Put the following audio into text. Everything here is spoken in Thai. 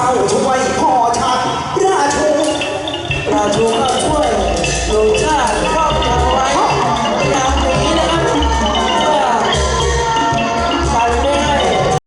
เข้าช่วยพ่อชักราชูราชู